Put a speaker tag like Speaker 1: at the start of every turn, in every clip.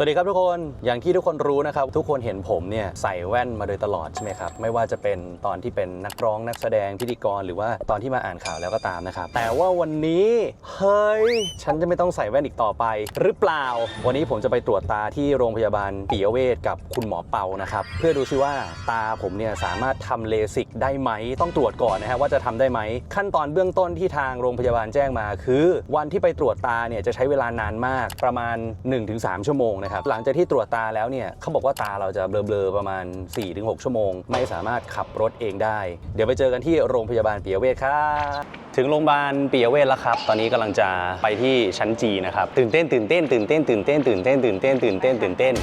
Speaker 1: สวัสดีครับทุกคนอย่างที่ทุกคนรู้นะครับ ทุกคนเห็นผมเนี่ยใส่แว่นมาโดยตลอดใช่ไหมครับ ไม่ว่าจะเป็นตอนที่เป็นนักร้องนักแสดงพิธีกรหรือว่าตอนที่มาอ่านข่าวแล้วก็ตามนะครับ แต่ว่าวันนี้ เฮ้ย ฉันจะไม่ต้องใส่แว่นอีกต่อไป หรือเปล่า วันนี้ผมจะไปตรวจตาที่โรงพยาบาลปิยเวชกับคุณหมอเปานะครับเพื่อดูซิว่าตาผมเนี่ยสามารถทำเลสิกได้ไหม ต้องตรวจก่อนนะฮะว่าจะทำได้ไหม ขั้นตอนเบื้องต้นที่ทางโรงพยาบาลแจ้งมา คือ วันที่ไปตรวจตาเนี่ยจะใช้เวลานานมากประมาณ 1-3 ชั่วโมงนะครับหลังจากที่ตรวจตาแล้วเนี่ยเขาบอกว่าตาเราจะเบลอๆประมาณ 4-6 ชั่วโมง ไม่สามารถขับรถเองได้ เดี๋ยวไปเจอกันที่โรงพยาบาลปิยเวชครับถึงโรงพยาบาลปิยเวชแล้วครับ ตอนนี้กำลังจะไปที่ชั้นจีนะครับตื่นเต้นตื่นเต้นตื่นเต้นตื่นเต้นตื่นเต้นตื่นเต้นตื่นเต้นตื่นเต้น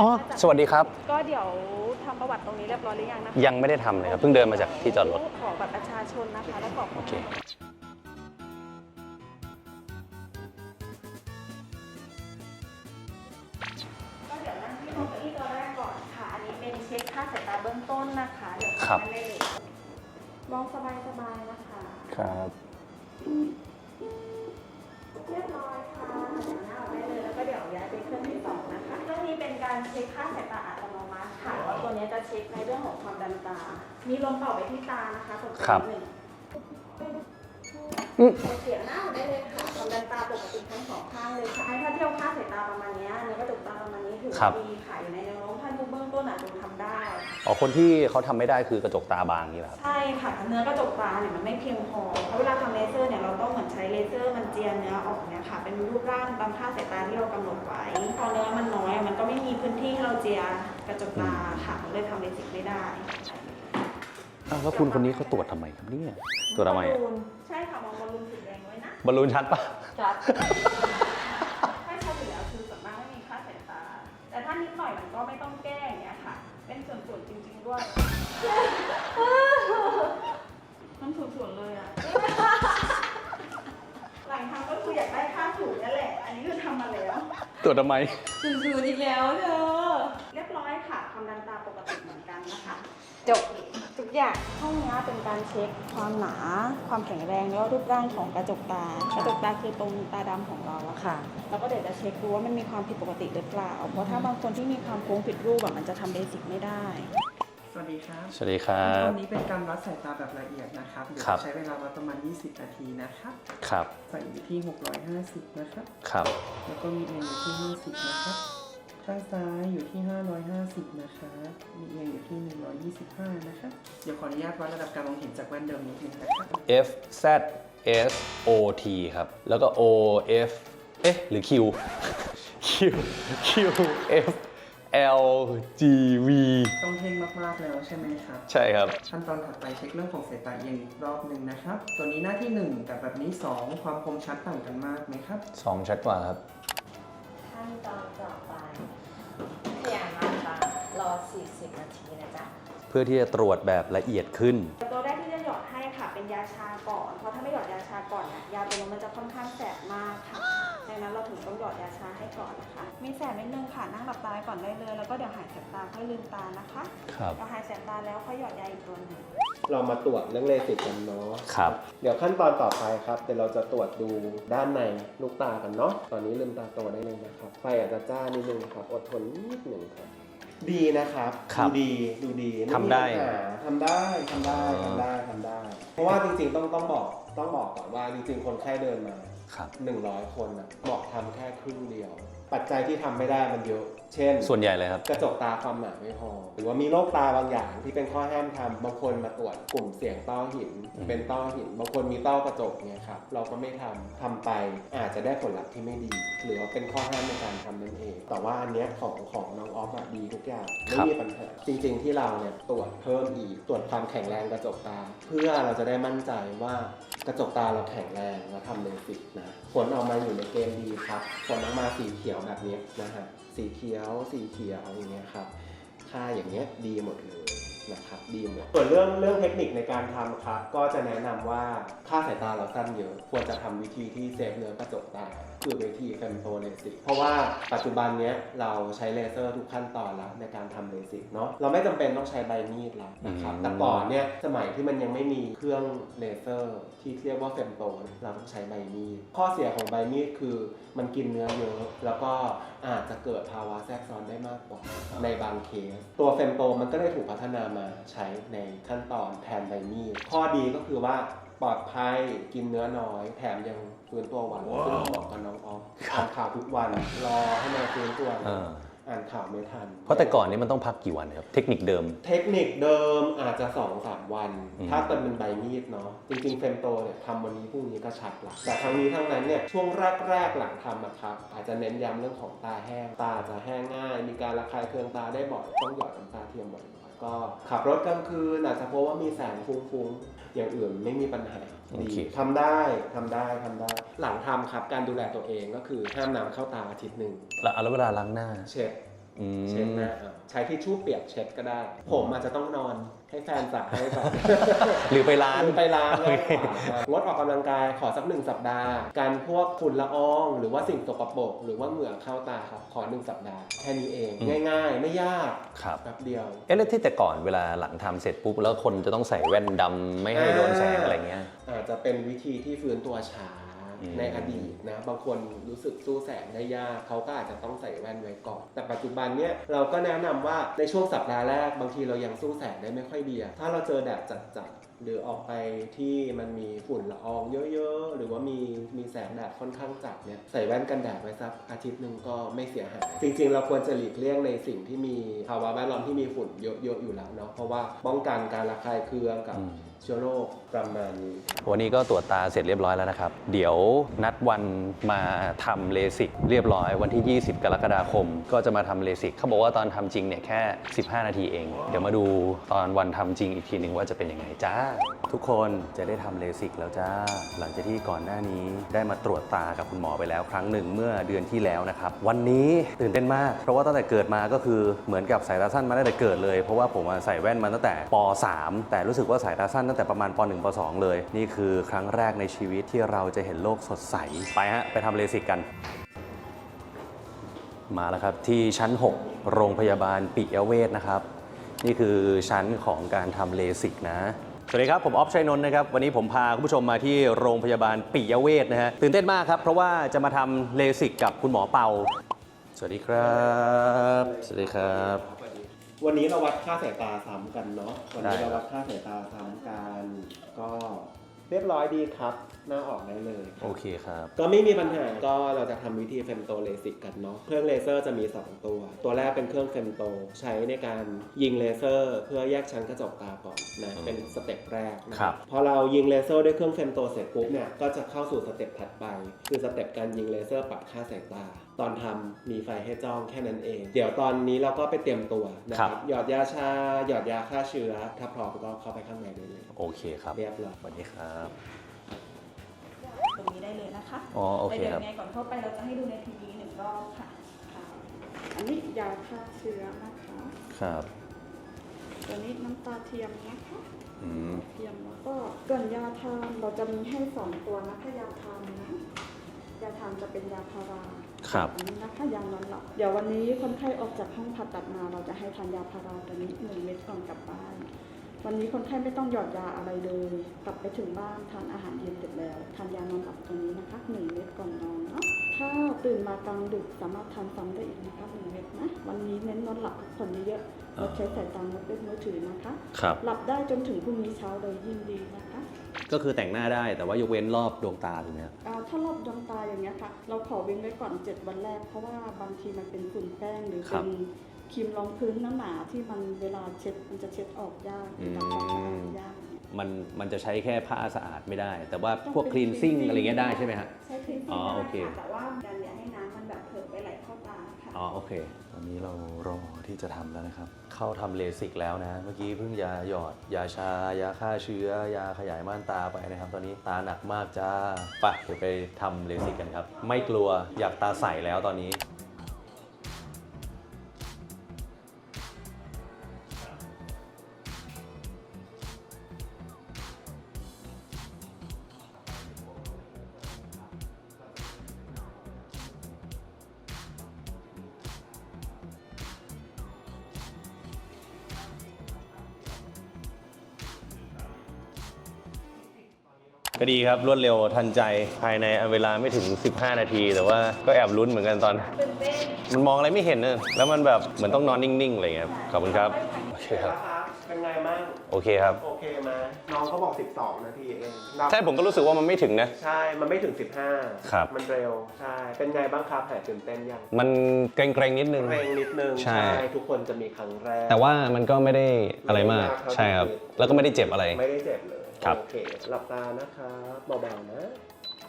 Speaker 1: อ๋อสวัสดีครับ
Speaker 2: ก็เดี๋ยวทำประวัติตรงนี้เรียบร้อยหรือยังนะคะ
Speaker 1: ยังไม่ได้ทำเลยครับเพิ่งเดินมาจากที่จอดรถ
Speaker 2: ขอบัตรประชาชนนะคะแล้วก็
Speaker 1: โอเค
Speaker 2: เป็นเช็คค่าสายตาเบื้องต้นนะคะเดี๋ยว
Speaker 1: ครับ
Speaker 2: ทำได้เลยมองสบายๆนะคะ
Speaker 1: ครับ
Speaker 2: เรียบร้อยค่ะเดี๋ยวหน้าออกได้เลยแล้วก็เดี๋ยวย้ายไปเครื่องที่สองนะคะเครื่องนี้เป็นการเช็คค่าสายตาอัตโนมัติค่ะแล้วตัวนี้จะเช็คในเรื่องของความดันตา มีลมเป่าไปที่ตานะคะตรง
Speaker 1: ครับ
Speaker 2: หนึ่ง
Speaker 1: อืม
Speaker 2: เสียงหน้าได้เลยค่ะความดันตาปกติทั้งสองข้างเลยค่ะถ้าเทียบค่าสายตาประมาณเนี้ยเนื้อกระจกตาประมาณนี้ถือ
Speaker 1: ครั
Speaker 2: ว่า
Speaker 1: บ
Speaker 2: ดีค่ะอยู่ในแนวโน้มท่านผู้เบื้องต้นอาจจะทำ ได้
Speaker 1: อ๋อคนที่เขาทำไม่ได้คือกระจกตาบางนี่แหละครับ
Speaker 2: ใช่ค่ะเนื้อกระจกตาเนี่ยมันไม่เพียงพอเพราะเวลาทำเลเซอร์เนี่ยเราต้องเหมือนใช้เลเซอร์มันเจียนเนื้อออกเนี่ยค่ะ เป็นรูปร่างตามค่าสายตาที่เรากำหนดไว้พอเนื้อมันน้อยมันก็ไม่มีพื้นที่ให้เราเจียกระจกตาค่ะมันเลยทำเลสิกไม่ได้
Speaker 1: อ้าวแล้วคุณคนนี้เขาตรวจทำไมครับเนี่ยตรวจทำไม
Speaker 2: บอ
Speaker 1: อะ
Speaker 2: ลลูนใช่ค่ะมองบอลลูนสีแดงไว้นะ
Speaker 1: บอลลูนชัดปะ
Speaker 2: จัดถ้าใช้อยู่แล้วคือส่วนมากไม่มีค่าสายตา แต่ถ้านิดหน่อยมันก็ไม่ต้องแก้อย่าง เงี้ยค่ะเป็นส่วนๆจริง ๆ ด้วย มันส่วนๆเลยอะ หลังทำก็คืออยากได้ค่าถูกนั่นแหละ อันนี้คือทำมาแล้ว
Speaker 1: ตรวจทำไม
Speaker 2: สูนอีกแล้วเธอ เรียบร้อยค่ะ ความดันตาปกติเหมือนกันนะคะ จบทุก อย่างห้องนี้เป็นการเช็คความหนา ความแข็งแรงแล้วรูปร่างของกระจกตา กระจกตาคือตรงตาดำของเราอะค่ะ แล้วก็เดี๋ยวจะเช็คดูว่ามันมีความผิดปกติหรือเปล่า เพราะถ้าบางคนที่มีความโค้งผิดรูปแบบมันจะทำเบสิกไม่ได้
Speaker 3: สวัสดีครับ
Speaker 1: สวัสดีครับ
Speaker 3: วันนี้เป็นการวัดสายตาแบบละเอียดนะครับเดี๋ยว
Speaker 1: ครับ
Speaker 3: ใช้เวลาวัดประมาณ 20 นาทีนะครับ
Speaker 1: ครับ
Speaker 3: ใส่อยู่ที่ 650 นะครับ
Speaker 1: ครับ
Speaker 3: แล้วก็มีเอียงอยู่ที่ 50 นะครับ ข้างซ้ายอยู่ที่ 550 นะครับมีเอียงอยู่ที่ 125 นะครับเดี๋ยวขออนุญาตวัดระดับการมองเห็นจากแว่นเดิมนิดนึงนะครับ
Speaker 1: F Z S O T ครับ แล้วก็ O F เอ๊ะ หรือ Q Q Q F L G V
Speaker 3: ต้องเพ่งมาก ๆ แล้วใช่ไหมครับ
Speaker 1: ใช่ครับ
Speaker 3: ขั้นตอนถัดไปเช็คเรื่องของสายตาเอียงอีกรอบหนึ่งนะครับ ตัวนี้หน้าที่ 1 กับแบบนี้ 2 ความคมชัดต่างกันมากไหมครับ
Speaker 1: 2 ชัดกว่าครับ
Speaker 4: ขั้นตอนต่อไปพยายามนะคะรอ 40 นาทีนะจ๊ะ
Speaker 1: เพื่อที่จะตรวจแบบละเอียดขึ้น
Speaker 2: ตัวแรกที่จะหยอดให้ค่ะเป็นยาชาก่อน เพราะถ้าไม่หยอดยาชาก่อนเนี่ยยาตัวนี้มันจะค่อนข้างแสบมากค่ะ ดังนั้นเราถึงต้องหยอดยาชาให้ก่อนนะคะ มีแสบนิดนึงค่ะนั่งหลับตาก่อนได้เลย แล้วก็เดี๋ยวหายแสบตาค่อยลืมตานะคะ
Speaker 1: ครับ
Speaker 2: พอหายแสบตาแล้วค่อยหยอดยาอีกตัวหนึ่ง
Speaker 5: เรามาตรวจเรื่องเลสิกกันเนาะ
Speaker 1: ครับ
Speaker 5: เดี๋ยวขั้นตอนต่อไปครับ เดี๋ยวเราจะตรวจดูด้านในลูกตากันเนาะ ตอนนี้ลืมตาโตได้เลยนะครับ ไฟอาจจะจ้านิดนึงครับ อดทนนิดหนึ่งครับ ดีนะครับ
Speaker 1: ครับ
Speaker 5: ดูดีดูดีม่มี
Speaker 1: ทำได้
Speaker 5: ปัญหาทำได้ทำได้ทำได้ทำได้ เพราะว่าจริงๆต้องต้องบอกต้องบอกก่อนว่าจริงๆ คนไข้เดินมา
Speaker 1: ครับ
Speaker 5: 100คนนะบอกทำแค่ครึ่งเดียว ปัจจัยที่ทำไม่ได้มันเยอะ เช่น
Speaker 1: ส่วนใหญ่เลยครับ
Speaker 5: กระจกตาความหนาไม่พอ หรือว่ามีโรคตาบางอย่างที่เป็นข้อห้ามทำบางคนมาตรวจกลุ่มเสี่ยงต้อหิน
Speaker 1: อืม
Speaker 5: เป็นต้อหิน บางคนมีต้อกระจกเนี่ยครับ เราก็ไม่ทำทำไปอาจจะได้ผลลัพธ์ที่ไม่ดี หรือว่าเป็นข้อห้ามในการทำนั่นเอง แต่ว่าอันเนี้ยของของน้องออฟอะดีทุกอย่าง ไม่มีปัญหา จริงๆที่เราเนี่ยตรวจเพิ่มอีก ตรวจความแข็งแรงกระจกตา เพื่อเราจะได้มั่นใจว่ากระจกตาเราแข็งแรงแล้วทำเลสิกนะ ผลออกมาอยู่ในเกณฑ์ดีครับ ผลออกมาสีเขียวแบบนี้นะฮะ สีเขียว สีเขียวอย่างเงี้ยครับ ค่าอย่างเงี้ยดีหมดเลยนะครับดีหมดส่วนเรื่องเรื่องเทคนิคในการทำครับ ก็จะแนะนำว่าค่าสายตาเราสั้นเยอะ ควรจะทำวิธีที่เซฟเนื้อกระจกตาตา คือวิธีเฟมโตเลสิกเพราะว่าปัจจุบันเนี้ยเราใช้เลเซอร์ทุกขั้นตอนแล้วในการทำเลสิกเนาะเราไม่จำเป็นต้องใช้ใบมีดแล้วนะครับแต่ก่อนเนี่ยสมัยที่มันยังไม่มีเครื่องเลเซอร์ที่เรียกว่าเฟมโตเราต้องใช้ใบมีดข้อเสียของใบมีดคือมันกินเนื้อเยอะ แล้วก็อาจจะเกิดภาวะแทรกซ้อนได้มากกว่าในบางเคส ตัวเฟมโตมันก็ได้ถูกพัฒนามาใช้ในขั้นตอนแทนใบมีดข้อดีก็คือว่าปลอดภัยกินเนื้อน้อย แถมยัง ฟื้นตัวไวันซึ่งเหมาะกับน้องออฟอ่านข่าวทุกวัน รอให้มาฟื้นตัว
Speaker 1: เออ
Speaker 5: อ่านข่าวไม่ทัน
Speaker 1: เพราะแต่ก่อนนี้มันต้องพักกี่วันครับ เทคนิคเดิม
Speaker 5: เทคนิคเดิมอาจจะ2อสามวัน
Speaker 1: อืม
Speaker 5: ถ้าเป็นเป็นใบมีดเนาะจริงๆเฟมโตเนี่ยทำวันนี้พรุ่งนี้ก็ชัดละแต่ทั้งนี้ทั้งนั้นเนี่ยช่วงแรกๆหลังทำนะครับ อาจจะเน้นย้ำเรื่องของตาแห้ง ตาจะแห้งง่าย มีการระคายเคืองตาได้บ่อยต้องหยอดน้ำตาเทียมบ่อยๆก็ขับรถกลางคืนอาจจะเพราะว่ามีแสงฟุ้งๆ อย่างอื่นไม่มีปัญหา
Speaker 1: โอ
Speaker 5: ดี
Speaker 1: เค
Speaker 5: ทำได้ทำได้ทำได้ หลังทำครับการดูแลตัวเองก็คือห้ามน้ำเข้าตาอาทิตย์หนึ่ง
Speaker 1: แล้วแล้วเวลาล้างหน้า
Speaker 5: เช็ด
Speaker 1: อืม
Speaker 5: เช็ดหน้าเอาใช้ทิชชู่เปียกเช็ดก็ได้ ผมอาจจะต้องนอน ให้แฟนสั่งให้แบบ
Speaker 1: หรือไปร้าน
Speaker 5: หรือไปร้าน
Speaker 1: โอ
Speaker 5: แล้ว
Speaker 1: เค
Speaker 5: งดออกกำลังกายขอสักหนึ่งสัปดาห์ การพวกฝุ่นละออง หรือว่าสิ่งสกปรกหรือว่าเหงื่อเข้าตาครับขอหนึ่งสัปดาห์แค่นี้เอง ง่ายๆ ไม่ยาก
Speaker 1: ครับ
Speaker 5: แป๊บเดียว
Speaker 1: เอ๊ะแล้วที่แต่ก่อนเวลาหลังทำเสร็จปุ๊บ แล้วคนจะต้องใส่แว่นดำไม่ให้โดนแสงอะไรเงี้ย
Speaker 5: อาจจะเป็นวิธีที่ฟื้นตัวช้า
Speaker 1: อืม
Speaker 5: ในอดีตนะบางคนรู้สึกสู้แสงได้ยากเขาก็อาจจะต้องใส่แว่นไว้ก่อน แต่ปัจจุบันเนี่ยเราก็แนะนำว่าในช่วงสัปดาห์แรกบางทีเรายังสู้แสงได้ไม่ค่อยดีอะถ้าเราเจอแดดจัดๆหรือออกไปที่มันมีฝุ่นละอองเยอะๆ หรือว่ามีมีแสงแดดค่อนข้างจัดเนี่ยใส่แว่นกันแดดไว้สักอาทิตย์หนึ่งก็ไม่เสียหายจริงๆ เราควรจะหลีกเลี่ยงในสิ่งที่มีภาวะแวดล้อมที่มีฝุ่นเยอะๆอยู่แล้วเนาะเพราะว่าป้องกันการระคายเคืองกับ
Speaker 1: อืม
Speaker 5: เชื้อโรคประมาณนี้
Speaker 1: วันนี้ก็ตรวจตาเสร็จเรียบร้อยแล้วนะครับ เดี๋ยวนัดวันมาทำเลสิกเรียบร้อย วันที่ 20 กรกฎาคม ก็จะมาทำเลสิกเขาบอกว่าตอนทำจริงเนี่ยแค่ 15 นาทีเอง เดี๋ยวมาดูตอนวันทำจริงอีกทีหนึ่งว่าจะเป็นยังไงจ้า ทุกคนจะได้ทำเลสิกแล้วจ้า หลังจากที่ก่อนหน้านี้ได้มาตรวจตากับคุณหมอไปแล้ว ครั้งหนึ่งเมื่อเดือนที่แล้วนะครับ วันนี้ตื่นเต้นมาก เพราะว่าตั้งแต่เกิดมาก็คือเหมือนกับสายตาสั้นมาตั้งแต่เกิดเลย เพราะว่าผมอะใส่แว่นมาตั้งแต่ป .3 แต่รู้สึกว่าสายตาสั้นตั้งแต่ประมาณป .1 ป .2 เลย นี่คือครั้งแรกในชีวิตที่เราจะเห็นโลกสดใส ไปฮะ ไปทำเลสิกกัน มาแล้วครับ ที่ชั้น 6 โรงพยาบาลปิยเวชนะครับ นี่คือชั้นของการทำเลสิกนะสวัสดีครับ ผมออฟชัยนนท์นะครับ วันนี้ผมพาคุณผู้ชมมาที่โรงพยาบาลปิยเวชนะฮะตื่นเต้นมากครับ เพราะว่าจะมาทำเลสิกกับคุณหมอเปา สวัสดีครับ สวัสดีครับ
Speaker 5: วันนี้เราวัดค่าสายตาซ้ำกันเนาะ วันนี้
Speaker 1: ได้ครับ
Speaker 5: เราวัดค่าสายตาซ้ำกัน ก็เรียบร้อยดีครับ หน้าออกได้เลย
Speaker 1: โอเคครับ
Speaker 5: ก็ไม่มีปัญหา ก็เราจะทำวิธีเฟมโตเลสิกกันเนาะ เครื่องเลเซอร์จะมี 2 ตัว ตัวแรกเป็นเครื่องเฟมโตใช้ในการยิงเลเซอร์ เพื่อแยกชั้นกระจกตาก่อนนะ เป็นสเต็ปแรกนะครับ พอเรายิงเลเซอร์ด้วยเครื่องเฟมโตเสร็จปุ๊บเนี่ย ก็จะเข้าสู่สเต็ปถัดไป คือสเต็ปการยิงเลเซอร์ปรับค่าสายตา ตอนทำมีไฟให้จ้องแค่นั้นเอง เดี๋ยวตอนนี้เราก็ไปเตรียมตัวนะค
Speaker 1: ครั
Speaker 5: รับบหยอดยาชาหยอดยาฆ่าเชื้อ ถ้าพร้อมก็เข้าไปข้างในได้เลย
Speaker 1: โอเคครับ
Speaker 5: เรียบร้อย
Speaker 1: สวัสดีครับ
Speaker 2: ตรงนี้ได้เลยนะคะ
Speaker 1: อ๋อโอเค
Speaker 2: ดี๋ยว
Speaker 1: ครับ
Speaker 2: ยังไงก่อนเข้าไปเราจะให้ดูในทีวีหนึ่งรอบค่ะค่ะ อันนี้ยาฆ่าเชื้อนะคะ
Speaker 1: ครับ
Speaker 2: ตัวนี้น้ำตาเทียมนะคะ
Speaker 1: อืม
Speaker 2: เทียมแล้วก็ส่วนยาทานเราจะมีให้สองตัวนะคะยาทานนะยาทานจะเป็นยาพารา
Speaker 1: ครับ
Speaker 2: อันนี้นะคะยานอนหลับเดี๋ยววันนี้คนไข้ออกจากห้องผ่าตัดมาเราจะให้ทานยาพาราตัวนี้หนึ่งเม็ดก่อนกลับบ้าน วันนี้คนไข้ไม่ต้องหยอดยาอะไรเลย กลับไปถึงบ้านทานอาหารเย็นเสร็จแล้วทานยานอนหลับตัวนี้นะคะหนึ่งเม็ดก่อนนอนเนาะถ้าตื่นมากลางดึกสามารถทานซ้ำได้อีกนะคะหนึ่งเม็ดนะวันนี้เน้นนอนหลับพักผ่อนเยอะ ๆลดใช้สายตางดเล่นมือถือนะคะ
Speaker 1: ครับ
Speaker 2: หลับได้จนถึงพรุ่งนี้เช้าเลยยิ่งดีนะคะ
Speaker 1: ก็คือแต่งหน้าได้แต่ว่ายกเว้นรอบดวงตาถูกไหมครับ
Speaker 2: อ่าถ้ารอบดวงตาอย่างเงี้ยค่ะ เราขอเว้นไว้ก่อน 7 วันแรก เพราะว่าบางทีมันเป็นฝุ่นแป้งหรือ
Speaker 1: ครั
Speaker 2: เป็
Speaker 1: บ
Speaker 2: นครีมรองพื้นหนาๆที่มันเวลาเช็ดมันจะเช็ดออกยาก
Speaker 1: อืม
Speaker 2: ทำความสะอาดยากเนี่ย
Speaker 1: มันมันจะใช้แค่ผ้าสะอาดไม่ได้ แต่ว่า
Speaker 2: ต้อง
Speaker 1: พวก
Speaker 2: เป็น
Speaker 1: คลีนซิ่ง
Speaker 2: cleansing
Speaker 1: อะไรเงี้ยได้ใช่ไหมฮะ
Speaker 2: ใช้คลีนซิ่
Speaker 1: อ๋
Speaker 2: ง
Speaker 1: อ
Speaker 2: ได้
Speaker 1: โอเค
Speaker 2: ค่ะแต่ว่าการอย่าให้น้ำมันแบบเถิดไปไหลเข้าตาค่ะ
Speaker 1: อ๋อโอเค ตอนนี้เรารอที่จะทำแล้วนะครับ เข้าทำเลสิกแล้วนะ เมื่อกี้เพิ่งยาหยอด ยาชา ยาฆ่าเชื้อ ยาขยายม่านตาไปนะครับ ตอนนี้ตาหนักมากจ้าไปเดี๋ยวไปทำเลสิกกันครับ ไม่กลัวอยากตาใสแล้วตอนนี้ ก็ดีครับรวดเร็วทันใจภายในเวลาไม่ถึง 15 นาที แต่ว่าก็แอบลุ้นเหมือนกันตอน
Speaker 2: ตื่นเต้น
Speaker 1: มันมองอะไรไม่เห็นเนอะแล้วมันแบบเหมือนต้องนอนนิ่งๆอะไรเงี้ยขอบคุณครับโอเคครับ
Speaker 5: เป็นไงบ้าง
Speaker 1: โอเคครับ
Speaker 5: โอเคไหมน้องเขาบอก 12 นาทีเองเรา
Speaker 1: ใช่ผมก็รู้สึกว่ามันไม่ถึงนะ
Speaker 5: ใช่มันไม่ถึง 15
Speaker 1: ครับ
Speaker 5: มันเร็วใช่เป็นไงบ้างครับหายตื่นเต้นยัง
Speaker 1: มันเกรงๆนิดนึง
Speaker 5: เกรงนิดนึง
Speaker 1: ใช่
Speaker 5: ทุกคนจะมีครั้งแรก
Speaker 1: แต่ว่ามันก็ไม่ได้อะไรมากใช่ครับ แล้วก็ไม่ได้เจ็บอะไร
Speaker 5: ไม่ได้เจ็บเลย
Speaker 1: ครับ
Speaker 5: โอเคหลับตานะครับเบาๆนะ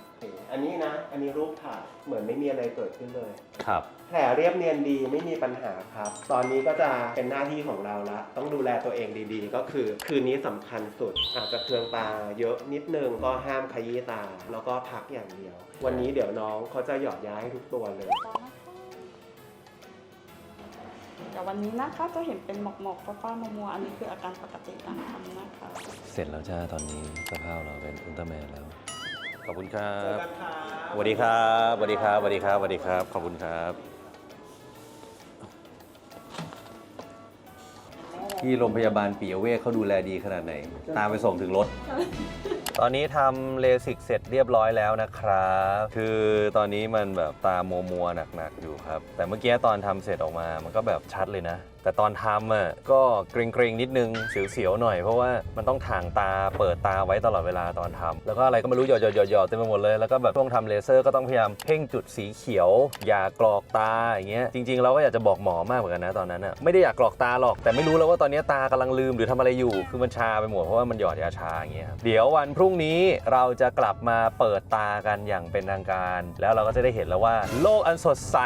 Speaker 5: โอเคอันนี้นะ อันนี้รูปถ่ายเหมือนไม่มีอะไรเกิดขึ้นเลย
Speaker 1: ครับ
Speaker 5: แผลเรียบเนียนดีไม่มีปัญหาครับ ตอนนี้ก็จะเป็นหน้าที่ของเราละ ต้องดูแลตัวเองดีๆ ก็คือ คืนนี้สำคัญสุด อาจจะเคืองตาเยอะนิดนึงก็ห้ามขยี้ตา แล้วก็พักอย่างเดียว วันนี้เดี๋ยวน้องเขาจะหยอดย้ายให้ทุกตัวเลย
Speaker 2: เดี๋ ยววันนี้นะคะจะเห็นเป็นหมอกหมอกๆฟ้าๆมัวๆอันนี้คืออาการปกติการทำนะคะ
Speaker 1: เสร็จแล้วจ้าตอนนี้สภาพเราเป็นอุลตร้าแมนแล้ว ขอบคุณครั
Speaker 5: เจอบกันครับ
Speaker 1: สวัสดีครับสวัสดีครับสวัสดีครับสวัสดีครับ ขอบคุณครับที่โรงพยาบาลปิยเวชเขาดูแลดีขนาดไหน ตามไปส่งถึงรถ ตอนนี้ทำเลสิกเสร็จเรียบร้อยแล้วนะครับ คือตอนนี้มันแบบตามัวมัวหนักๆอยู่ครับ แต่เมื่อกี้ตอนทำเสร็จออกมา มันก็แบบชัดเลยนะ แต่ตอนทำอะก็เกรงๆนิดนึงเสียวๆหน่อยเพราะว่ามันต้องถ่างตาเปิดตาไว้ตลอดเวลาตอนทำแล้วก็อะไรก็ไม่รู้หยอดๆๆเต็มไปหมดเลยแล้วก็แบบช่วงทำเลเซอร์ก็ต้องพยายามเพ่งจุดสีเขียว อย่ากรอกตาอย่างเงี้ยจริงๆเราก็อยากจะบอกหมอมากเหมือนกันนะตอนนั้นอะไม่ได้อยากกรอกตาหรอกแต่ไม่รู้แล้วว่าตอนนี้ตากำลังลืมหรือทำอะไรอยู่คือมันชาไปหมดเพราะว่ามันหยอดยาชาอย่างเงี้ยเดี๋ยววันพรุ่งนี้เราจะกลับมาเปิดตากันอย่างเป็นทางการ แล้วเราก็จะได้เห็นแล้วว่า โลกอันสดใส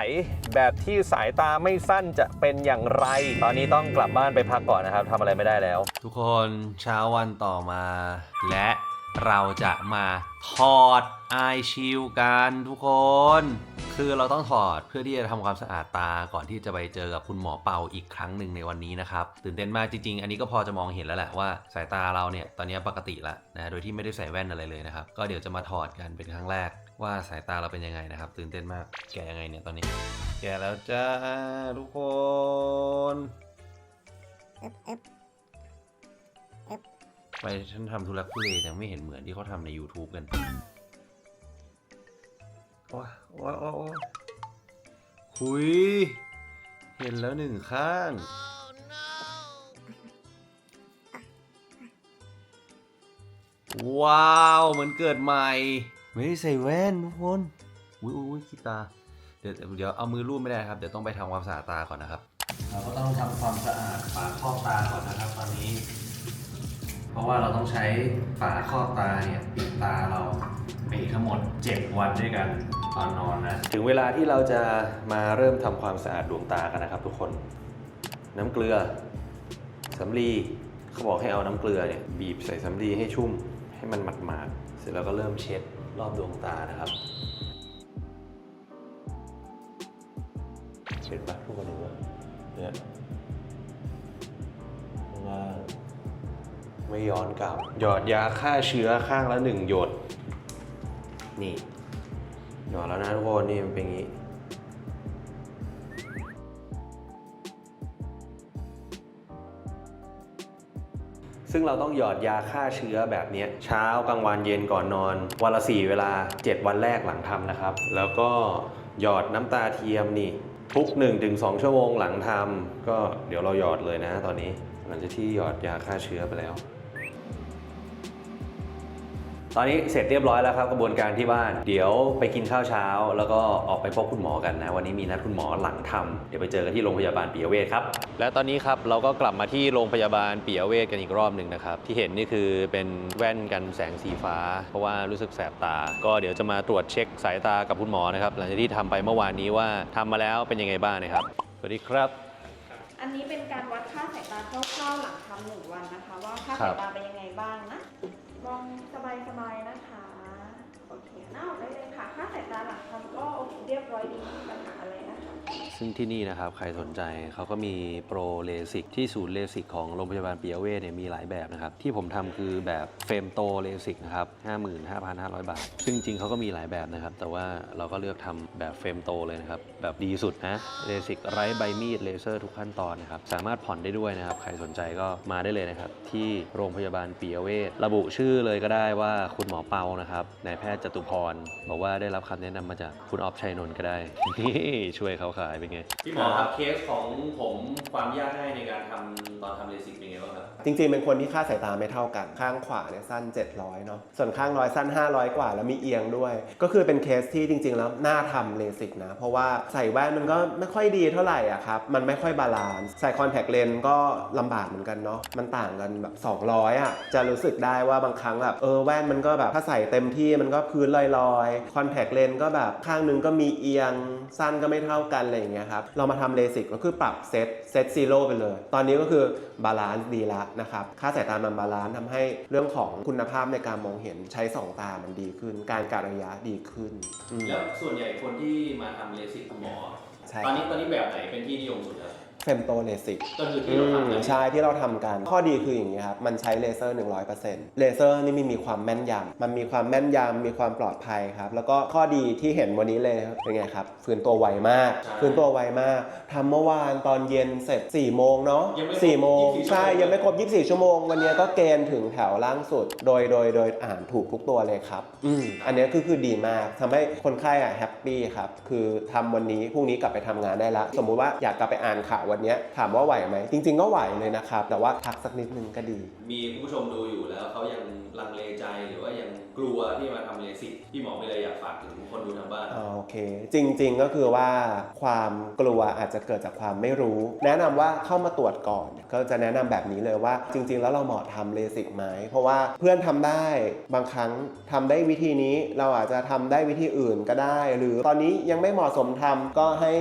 Speaker 1: แบบที่สายตาไม่สั้นจะเป็นอย่างไรตอนนี้ต้องกลับบ้านไปพักก่อนนะครับทำอะไรไม่ได้แล้ว ทุกคนเช้าวันต่อมา และเราจะมาถอดไอชิลกันทุกคน คือเราต้องถอดเพื่อที่จะทำความสะอาดตาก่อนที่จะไปเจอกับคุณหมอเปาอีกครั้งหนึ่งในวันนี้นะครับ ตื่นเต้นมากจริงๆ อันนี้ก็พอจะมองเห็นแล้วแหละว่าสายตาเราเนี่ยตอนนี้ปกติแล้วนะโดยที่ไม่ได้ใส่แว่นอะไรเลยนะครับ ก็เดี๋ยวจะมาถอดกันเป็นครั้งแรก ว่าสายตาเราเป็นยังไงนะครับ ตื่นเต้นมากแกยังไงเนี่ยตอนนี้ แกแล้วจ้าทุกคนไปฉันทำธุรกุเลยังไม่เห็นเหมือนที่เขาทำใน YouTube กันโอ้ยโอ้ยโอ้ยโอ้ยหุย เห็นแล้วหนึ่งข้างว้าว เหมือนเกิดใหม่ ไม่ได้ใส่แว่นทุกคนอุ้ยอุ้ยอุ้ยขี้ตา เดี๋ยวเดี๋ยวเอามือรูปไม่ได้ครับ เดี๋ยวต้องไปทำความสะอาดตาก่อนนะครับ เราก็ต้องทำความสะอาดฝาครอบตาก่อนนะครับ ตอนนี้ เพราะว่าเราต้องใช้ฝาครอบตาเนี่ยปิดตาเราไปอีกทั้งหมด 7 วันด้วยกันตอนนอนนะ ถึงเวลาที่เราจะมาเริ่มทำความสะอาดดวงตากันนะครับ ทุกคน น้ำเกลือสำลีเขาบอกให้เอาน้ำเกลือเนี่ยบีบใส่สำลีให้ชุ่มให้มันหมาดๆเสร็จแล้วก็เริ่มเช็ด รอบดวงตานะครับเห็นปะทุกคนเห็นปะเนี่ยล่างไม่ย้อนกลับ หยอดยาฆ่าเชื้อข้างละหนึ่งหยด นี่ หยอดแล้วนะทุกคนนี่มันเป็นอย่างนี้ ซึ่งเราต้องหยอดยาฆ่าเชื้อแบบนี้เช้ากลางวันเย็นก่อนนอน วันละ 4 เวลา 7 วันแรกหลังทำนะครับ แล้วก็หยอดน้ำตาเทียมนี่ ทุก 1-2 ชั่วโมงหลังทำก็เดี๋ยวเราหยอดเลยนะตอนนี้หลังจากที่หยอดยาฆ่าเชื้อไปแล้ว ตอนนี้เสร็จเรียบร้อยแล้วครับกระบวนการที่บ้าน เดี๋ยวไปกินข้าวเช้า แล้วก็ออกไปพบคุณหมอกันนะ วันนี้มีนัดคุณหมอหลังทำเดี๋ยวไปเจอกันที่โรงพยาบาลปิยเวชครับ และตอนนี้ครับเราก็กลับมาที่โรงพยาบาลปิยเวชกันอีกรอบหนึ่งนะครับ ที่เห็นนี่คือเป็นแว่นกันแสงสีฟ้า เพราะว่ารู้สึกแสบตา ก็เดี๋ยวจะมาตรวจเช็คสายตากับคุณหมอนะครับ หลังจากที่ทำไปเมื่อวานนี้ว่าทำมาแล้วเป็นยังไงบ้างนะครับ สวัสดีครับ
Speaker 2: อันนี้เป็นการวัดค่าสายตาคร่าวๆหลังทำหนึ่งวันนะคะ ว่าค่าสายตาเป็นยังไงบ้างนะ มองสบายๆนะคะ โอเคหน้าออกได้เลยค่ะค่าสายตาหลังทำก็เรียบร้อยดีไม่ะ
Speaker 1: ซึ่งที่นี่นะครับใครสนใจเขาก็มีโปรเลสิกที่ศูนย์เลสิกของโรงพยาบาลปิยเวชเนี่ยมีหลายแบบนะครับ ที่ผมทำคือแบบเฟรมโตเลสิกนะครับ55,500 บาท ซึ่งจริงๆเขาก็มีหลายแบบนะครับ แต่ว่าเราก็เลือกทำแบบเฟรมโตเลยนะครับ แบบดีสุดนะเลสิกไร้ใบมีดเลเซอร์ทุกขั้นตอนนะครับ สามารถผ่อนได้ด้วยนะครับ ใครสนใจก็มาได้เลยนะครับ ที่โรงพยาบาลปิยเวชระบุชื่อเลยก็ได้ว่าคุณหมอเปานะครับนายแพทย์จตุพรบอกว่าได้รับคำแนะนำมาจากคุณออฟชัยนนท์ก็ได้นี่ช่วยเขาขายเป็นไง พี่หมอครับเคสของผมความยากง่ายในการทำตอนทำเลสิกเป็นไงบ้างครับ
Speaker 5: จริงๆ เป็นคนที่ค่าสายตาไม่เท่ากัน ข้างขวาเนี่ยสั้น 700 เนาะ ส่วนข้างร้อยสั้น 500 กว่า แล้วมีเอียงด้วย ก็คือเป็นเคสที่จริงๆ แล้วน่าทำเลสิกนะ เพราะว่าใส่แว่นมันก็ไม่ค่อยดีเท่าไหร่อะครับ มันไม่ค่อยบาลานซ์ ใส่คอนแทคเลนส์ก็ลำบากเหมือนกันเนาะ มันต่างกันแบบ 200 อะ จะรู้สึกได้ว่าบางครั้งแบบ เออ แว่นมันก็แบบถ้าใส่เต็มที่มันก็พื้นลอยๆ คอนแทคเลนส์ก็แบบข้างหนึงก็มีเอียง สั้นก็ไม่เท่ากันอะไรอย่างเงี้ยครับ เรามาทำเลสิกก็คือปรับเซตเซตซีโร่ไปเลย ตอนนี้ก็คือบาลานซ์ดีแล้วนะครับ ค่าสายตามันบาลานซ์ทำให้เรื่องของคุณภาพในการมองเห็นใช้สองตามันดีขึ้น การการระยะดีขึ้นอืม
Speaker 1: แล้วส่วนใหญ่คนที่มาทำเลสิกคุณหมอ
Speaker 5: ใช่
Speaker 1: ตอนนี้ตอนนี้แบบไหนเป็นที่นิยมสุดครับ
Speaker 5: เฟมโตเลสิก
Speaker 1: ก็คือที่เราทำกัน
Speaker 5: ใช่ที่เราทำกัน ข้อดีคืออย่างนี้ครับ มันใช้เลเซอร์ 100%เลเซอร์นี่มันมีความแม่นยำมันมีความแม่นยำมีความปลอดภัยครับ แล้วก็ข้อดีที่เห็นวันนี้เลยครับเป็นไงครับฟื้นตัวไวมาก
Speaker 1: ใช่
Speaker 5: ฟื้นตัวไวมากทำเมื่อวานตอนเย็นเสร็จ4โมงเนาะ
Speaker 1: ยังไม่ครบ
Speaker 5: 4โมง
Speaker 1: 24
Speaker 5: ใช่
Speaker 1: ชั่วโมง
Speaker 5: ยังไม่ครบ 24 ชั่วโมง วันนี้ก็เกณฑ์ถึงแถวล่างสุด โดยโดยโดยอ่านถูกทุกตัวเลยครับอืมอันนี้คือคือดีมากทำให้คนไข้อะแฮปปี้ครับคือทำวันนี้พรุ่งนี้กลับไปทำงานได้ละสมมุติว่าอยากกลับไปอ่านข่าววันเนี้ยถามว่าไหวไหมจริง ๆ ก็ไหวเลยนะครับ แต่ว่าพักสักนิดนึงก็ดี
Speaker 1: มีคุณผู้ชมดูอยู่แล้วเขายังลังเลใจหรือว่ายังกลัวที่มาทำเลสิกพี่หมอไม่เลยอยากฝากถึงคนดูทางบ้าน
Speaker 5: อ่าโอเค จริงๆก็คือว่าความกลัวอาจจะเกิดจากความไม่รู้ แนะนำว่าเข้ามาตรวจก่อน ก็จะแนะนำแบบนี้เลยว่า จริง ๆ แล้วเราเหมาะทำเลสิกไหมเพราะว่าเพื่อนทำได้บางครั้งทำได้วิธีนี้เราอาจจะทำได้วิธีอื่นก็ได้ หรือตอนนี้ยังไม่เหมาะสมทำก็ให้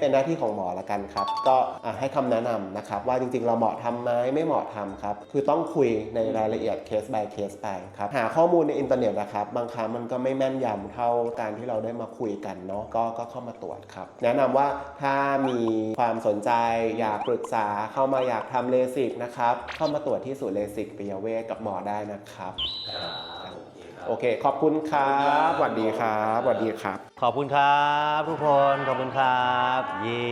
Speaker 5: เป็นหน้าที่ของหมอละกันครับ ก็อะให้คำแนะนำนะครับ ว่าจริงๆ เราเหมาะทำไหมไม่เหมาะทำครับ คือต้องคุยในรายละเอียดเคส by เคสไปครับ หาข้อมูลในอินเทอร์เน็ตนะครับ บางครั้งมันก็ไม่แม่นยำเท่าการที่เราได้มาคุยกันเนาะก็ก็เข้ามาตรวจครับ แนะนำว่าถ้ามีความสนใจอยากปรึกษาเข้ามาอยากทำเลสิกนะครับ เข้ามาตรวจที่ศูนย์เลสิกปิยเวชกับหมอได้นะครับโอเค ขอบคุณครับสวัสดีครับสวัสดีครับ
Speaker 1: ขอบคุณครับ ทุกคน ขอบคุณครับ เย่